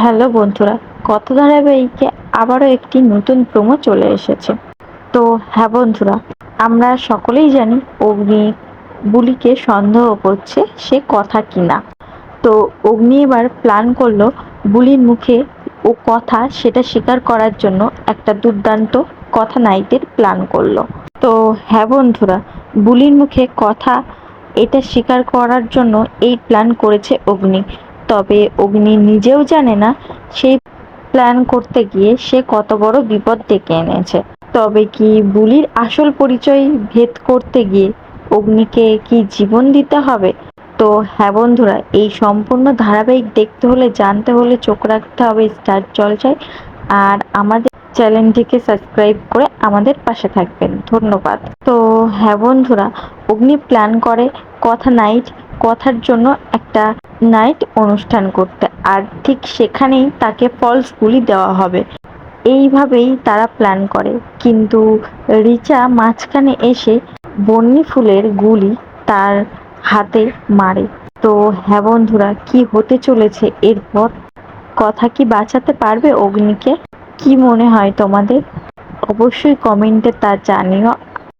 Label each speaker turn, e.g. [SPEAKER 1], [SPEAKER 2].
[SPEAKER 1] Hello বন্ধুরা কথা ধারাবাহিকে আবারও একটি নতুন প্রোমো চলে এসেছে। তো হ্যাঁ বন্ধুরা, আমরা সকলেই জানি অগ্নি বুলিকে সন্দেহ করছে সে কথা কিনা। তো অগ্নি এবার প্ল্যান করল বুলির মুখে ও কথা সেটা স্বীকার করার জন্য একটা দুর্দান্ত কথা নাইটের প্ল্যান করল। তো হ্যাঁ বন্ধুরা, বুলির মুখে কথা এটা স্বীকার করার জন্য এই প্ল্যান করেছে অগ্নি। তবে অগ্নি নিজেও জানে না সেই প্ল্যান করতে গিয়ে সে কত বড় বিপদ ডেকে এনেছে। তবে কি বুলির আসল পরিচয় ভেদ করতে গিয়ে অগ্নিকে কি জীবন দিতে হবে? তো হ্যাঁ বন্ধুরা, এই সম্পূর্ণ ধারাবাহিক দেখতে হলে জানতে হলে চোখ রাখতে হবে স্টার জলসায়। আর আমাদের চ্যানেলটিকে সাবস্ক্রাইব করে আমাদের পাশে থাকবেন। ধন্যবাদ। তো হ্যাঁ বন্ধুরা, অগ্নি প্ল্যান করে, কথা নাইট কথার জন্য একটা নাইট অনুষ্ঠান করতে। আর ঠিক সেখানেই তাকে ফলস গুলি দেওয়া হবে। এইভাবেই তারা প্ল্যান করে। কিন্তু রিচা মাঝখানে এসে বন্যি ফুলের গুলি তার হাতে মারে। তো হ্যাঁ বন্ধুরা, কি হতে চলেছে এরপর? কথা কি বাঁচাতে পারবে অগ্নিকে? কি মনে হয় তোমাদের? অবশ্যই কমেন্টে তা জানিও।